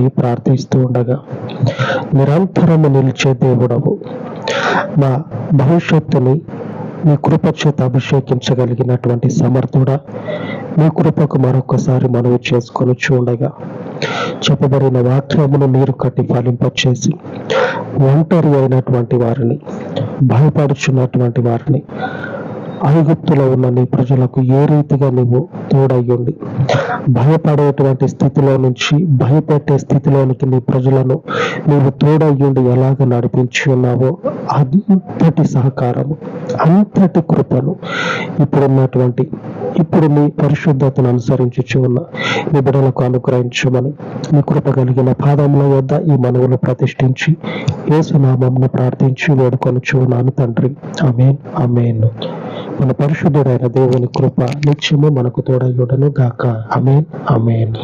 ప్రార్థిస్తూ ఉండగా నిరంతరము నిలిచే దేవుడవు. మా భవిష్యత్తుని మీ కృపచేత అభిషేకించగలిగినటువంటి సమర్థుడా మీ కృపకు మరొకసారి మనవి చేసుకొని చూడగా చెప్పబడిన వాక్యమును మీరు కట్టి ఫలింపచేసి ఒంటరి అయినటువంటి వారిని భయపడుచున్నటువంటి వారిని ఐగుప్తులో ఉన్న నీ ప్రజలకు ఏ రీతిగా నీవు తోడయ్యుండి? భయపడేటువంటి స్థితిలో నుంచి భయపెట్టే స్థితిలోనికి నీ ప్రజలను నీవు తోడయ్యుండి ఎలాగ నడిపించి ఉన్నావో అంతటి సహకారము అంతటి కృపను ఇప్పుడున్నటువంటి ఇప్పుడు నీ పరిశుద్ధతను అనుసరించుచు ఉన్న నీ బిడ్డలకు అనుగ్రహించమని నీ కృప కలిగిన పాదముల వద్ద ఈ మనవులు ప్రతిష్ఠించి ఏసునామంను ప్రార్థించి వేడుకొని చూనాను తండ్రి. అమేన్ అమేన్ మన పరిశుద్ధుడైన దేవుని కృప నిత్యము మనకు తోడయ్యుడను గాక అమేన్ అమేన్